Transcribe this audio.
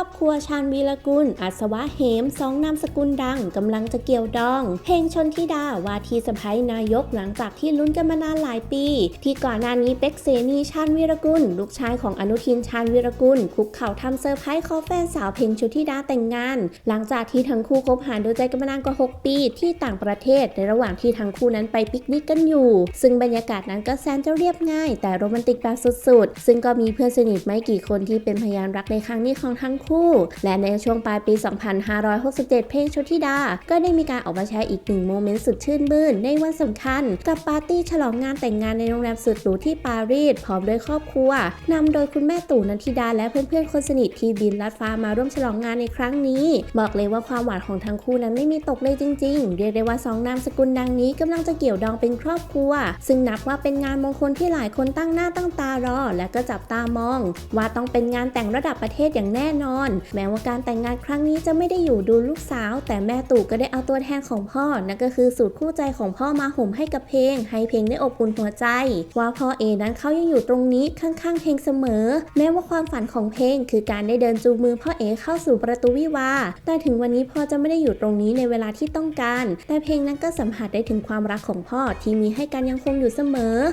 อบครัวชาญวีรกุล อัศวะเหมสองนามสกุลดังกำลังจะเกี่ยวดอง เพลงชนทิดาว่าทีสะพ้ยนายกหลังจากที่ลุ้นกันมานานหลายปี ที่ก่อนหน้านี้เป็กเสนีชาญวีรกุล ลูกชายของอนุทินชาญวีรกุล คุกเข่าทำเซอร์ไพรส์ขอแฟนสาวเพลงชนทิดาแต่งงาน หลังจากที่ทั้งคู่คบหาดูใจกันมานานกว่า 6 ปีที่ต่างประเทศ ในระหว่างที่ทั้งคู่นั้นไปปิกนิกกันอยู่ ซึ่งบรรยากาศนั้นก็แสนจะเรียบง่าย แต่โรแมนติกแบบสุดๆ ซึ่งก็มีเพื่อนสนิทไม่กี่คนที่เป็นพยานรักในครั้งนี้ของทั้งคู่ และในช่วงปลายปี 2567 เพลงชนทิดา ก็ได้มีการออกมาแชร์อีกหนึ่งโมเมนต์สุดชื่นมื่นในวันสำคัญ กับปาร์ตี้ฉลองงานแต่งงานในโรงแรมสุดหรูที่ปารีสพร้อมด้วยครอบครัวนำโดยคุณแม่ตู่นันทิดาและเพื่อนๆคนสนิทที่บินลัดฟ้ามาร่วมฉลองงานในครั้งนี้ บอกเลยว่าความหวานของทั้งคู่นั้นไม่มีตกเลยจริง ๆ เรียกได้ว่าสองนามสกุลดังนี้กำลังจะเกี่ยวดองเป็นครอบครัว ซึ่งนับว่าเป็นงานมงคลที่หลายคนตั้งหน้าตั้งตารอ และก็จับตามอง ว่าต้องเป็นงานแต่งระดับประเทศอย่างแน่นอนแม้ว่าการแต่งงานครั้งนี้จะไม่ได้อยู่ดูลูกสาว แต่แม่ตู่ก็ได้เอาตัวแทนของพ่อ นั่นก็คือสูตรคู่ใจของพ่อมาห่มให้กับเพลง ให้เพลงได้อบอุ่นหัวใจ ว่าพ่อเอนั้นเขายังอยู่ตรงนี้ข้างๆเพลงเสมอ แม้ว่าความฝันของเพลง คือการได้เดินจูงมือพ่อเอเข้าสู่ประตูวิวา แต่ถึงวันนี้พ่อจะไม่ได้อยู่ตรงนี้ในเวลาที่ต้องการ แต่เพลงนั้นก็สัมผัสได้ถึงความรักของพ่อที่มีให้กันยังคงอยู่เสมอ